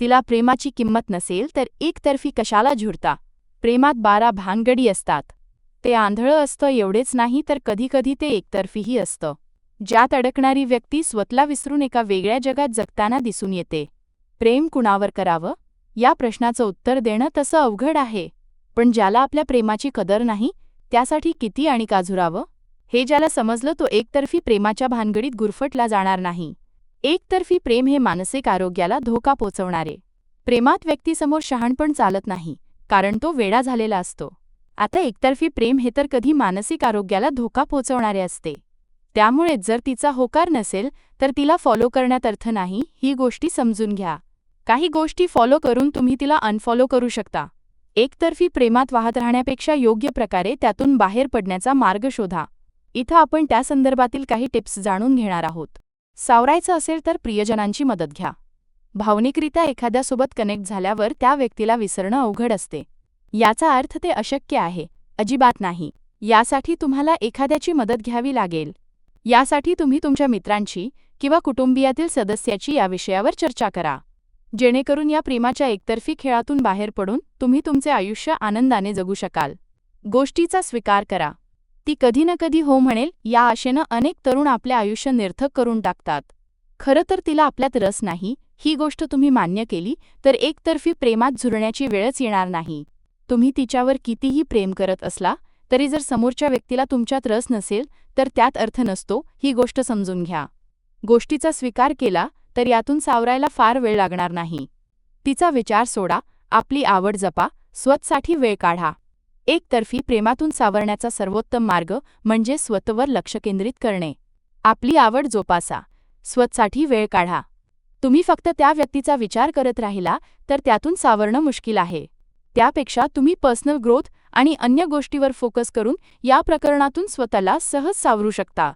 तिला प्रेमाची किंमत नसेल तर एकतर्फी कशाला झुरता प्रेमात बारा भानगडी असतात. ते आंधळं असतं एवढेच नाही तर कधीकधी ते एकतर्फीही असतं. ज्यात अडकणारी व्यक्ती स्वतला विसरून एका वेगळ्या जगात जगताना दिसून येते. प्रेम कुणावर करावं? या प्रश्नाचं उत्तर देणं तसं अवघड आहे. पण ज्याला आपल्या प्रेमाची कदर नाही त्यासाठी किती आणि का झुरावं हे ज्याला समजलं तो एकतर्फी प्रेमाच्या भानगडीत गुरफटला जाणार नाही. एकतर्फी प्रेम हे मानसिक आरोग्याला धोका पोचवणारे. प्रेमात व्यक्तीसमोर शहाणपण चालत नाही कारण तो वेडा झालेला असतो. आता एकतर्फी प्रेम हे तर कधी मानसिक आरोग्याला धोका पोचवणारे असते. त्यामुळे जर तिचा होकार नसेल तर तिला फॉलो करण्यात अर्थ नाही ही गोष्टी समजून घ्या. काही गोष्टी फॉलो करून तुम्ही तिला अनफॉलो करू शकता. एकतर्फी प्रेमात वाहत राहण्यापेक्षा योग्य प्रकारे त्यातून बाहेर पडण्याचा मार्ग शोधा. इथं आपण त्या संदर्भातील काही टिप्स जाणून घेणार आहोत. सावरायचं असेल तर प्रियजनांची मदत घ्या. भावनिकरित्या एखाद्यासोबत कनेक्ट झाल्यावर त्या व्यक्तीला विसरणं अवघड असते. याचा अर्थ ते अशक्य आहे. अजिबात नाही. यासाठी तुम्हाला एखाद्याची मदत घ्यावी लागेल. यासाठी तुम्ही तुमच्या मित्रांची किंवा कुटुंबियातील सदस्याची या विषयावर चर्चा करा. जेणेकरून या प्रेमाच्या एकतर्फी खेळातून बाहेर पडून तुम्ही तुमचे आयुष्य आनंदाने जगू शकाल. गोष्टीचा स्वीकार करा. ती कधी ना कधी हो म्हणेल या आशेनं अनेक तरुण आपले आयुष्य निर्थक करून टाकतात. खरं तर तिला आपल्यात रस नाही ही गोष्ट तुम्ही मान्य केली तर एकतर्फी प्रेमात झुरण्याची वेळच येणार नाही. तुम्ही तिच्यावर कितीही प्रेम करत असला तरी जर समोरच्या व्यक्तीला तुमच्यात रस नसेल तर त्यात अर्थ नसतो ही गोष्ट समजून घ्या. गोष्टीचा स्वीकार केला तर यातून सावरायला फार वेळ लागणार नाही. तिचा विचार सोडा आपली आवड जपा स्वतःसाठी वेळ काढा. एकतर्फी प्रेमातून सावरण्याचा सर्वोत्तम मार्ग म्हणजे स्वतःवर लक्ष केंद्रित करणे. आपली आवड जोपासा. स्वतःसाठी वेळ काढा. तुम्ही फक्त त्या व्यक्तीचा विचार करत राहिला तर त्यातून सावरणं मुश्किल आहे. त्यापेक्षा तुम्ही पर्सनल ग्रोथ आणि अन्य गोष्टीवर फोकस करून या प्रकरणातून स्वतःला सहज सावरू शकता.